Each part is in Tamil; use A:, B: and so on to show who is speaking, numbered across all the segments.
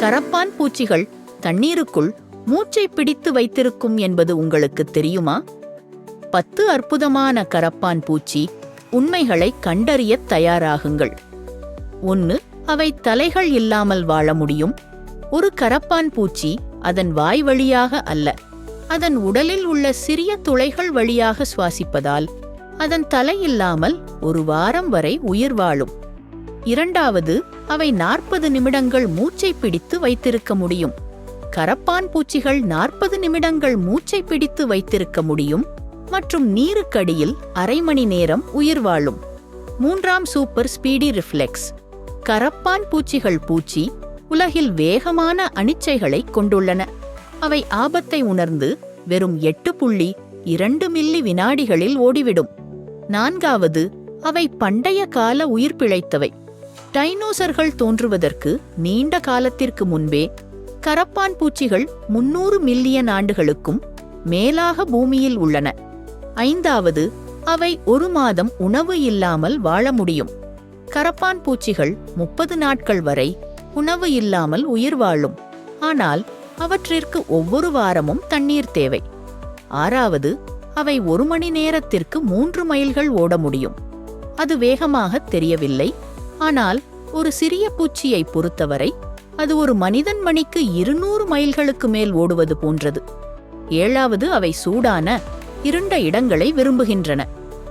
A: கரப்பான் பூச்சிகள் தண்ணீருக்குள் மூச்சை பிடித்து வைத்திருக்கும் என்பது உங்களுக்கு தெரியுமா? பத்து அற்புதமான கரப்பான் பூச்சி உண்மைகளை கண்டறியத் தயாராகுங்கள். ஒன்று அவை தலைகள் இல்லாமல் வாழ முடியும். ஒரு கரப்பான் பூச்சி அதன் வாய் வழியாக அல்ல. அதன் உடலில் உள்ள சிறிய துளைகள் வழியாக சுவாசிப்பதால் அதன் தலை இல்லாமல் ஒரு வாரம் வரை உயிர் வாழும். இரண்டாவது அவை நாற்பது நிமிடங்கள் மூச்சை பிடித்து வைத்திருக்க முடியும். கரப்பான் பூச்சிகள் நாற்பது நிமிடங்கள் மூச்சை பிடித்து வைத்திருக்க முடியும் மற்றும் நீருக்கடியில் அரை மணி நேரம் உயிர் வாழும். மூன்றாம் சூப்பர் ஸ்பீடி ரிஃப்ளெக்ஸ். கரப்பான் பூச்சிகள் பூச்சி உலகில் வேகமான அனிச்சைகளை கொண்டுள்ளன. அவை ஆபத்தை உணர்ந்து வெறும் எட்டு புள்ளி இரண்டு மில்லி வினாடிகளில் ஓடிவிடும். நான்காவது அவை பண்டைய கால உயிர் பிழைத்தவை. டைனோசர்கள் தோன்றுவதற்கு நீண்ட காலத்திற்கு முன்பே கரப்பான் பூச்சிகள் முன்னூறு மில்லியன் ஆண்டுகளுக்கும் மேலாக பூமியில் உள்ளன. ஐந்தாவது அவை ஒரு மாதம் உணவு இல்லாமல் வாழ முடியும். கரப்பான் பூச்சிகள் முப்பது நாட்கள் வரை உணவு இல்லாமல் உயிர் வாழும். ஆனால் அவற்றிற்கு ஒவ்வொரு வாரமும் தண்ணீர் தேவை. ஆறாவது அவை ஒரு மணி நேரத்திற்கு மூன்று மைல்கள் ஓட முடியும். அது வேகமாக தெரியவில்லை. ஆனால் ஒரு சிறிய பூச்சியை பொறுத்தவரை அது ஒரு மனிதன் மணிக்கு இருநூறு மைல்களுக்கு மேல் ஓடுவது போன்றது. ஏழாவது அவை சூடான இருண்ட இடங்களை விரும்புகின்றன.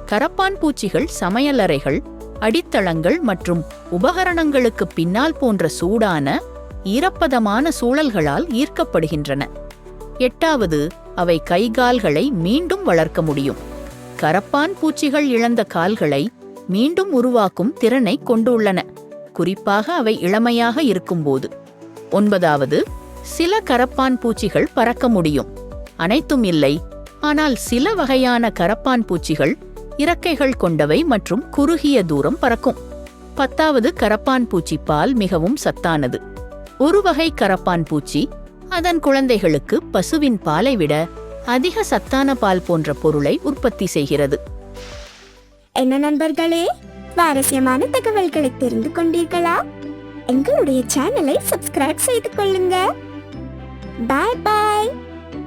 A: கரப்பான் பூச்சிகள் சமையலறைகள் அடித்தளங்கள் மற்றும் உபகரணங்களுக்கு பின்னால் போன்ற சூடான ஈரப்பதமான சூழல்களால் ஈர்க்கப்படுகின்றன. எட்டாவது அவை கைகால்களை மீண்டும் வளர்க்க முடியும். கரப்பான் பூச்சிகள் இழந்த கால்களை மீண்டும் உருவாக்கும் திறனை கொண்டுள்ளன. குறிப்பாக அவை இளமையாக இருக்கும்போது. ஒன்பதாவது சில கரப்பான் பூச்சிகள் பறக்க முடியும். அனைத்தும் இல்லை. ஆனால் சில வகையான கரப்பான் பூச்சிகள் இறக்கைகள் கொண்டவை மற்றும் குறுகிய தூரம் பறக்கும். பத்தாவது கரப்பான் பூச்சி பால் மிகவும் சத்தானது. ஒரு வகை கரப்பான் பூச்சி அதன் குழந்தைகளுக்கு பசுவின் பாலை விட அதிக சத்தான பால் போன்ற பொருளை உற்பத்தி செய்கிறது.
B: என்ன நண்பர்களே? சுவாரஸ்யமான தகவல்களை தெரிந்து கொண்டீர்களா? எங்களுடைய சேனலை சப்ஸ்கிரைப் செய்து கொள்ளுங்க. பாய் பாய்.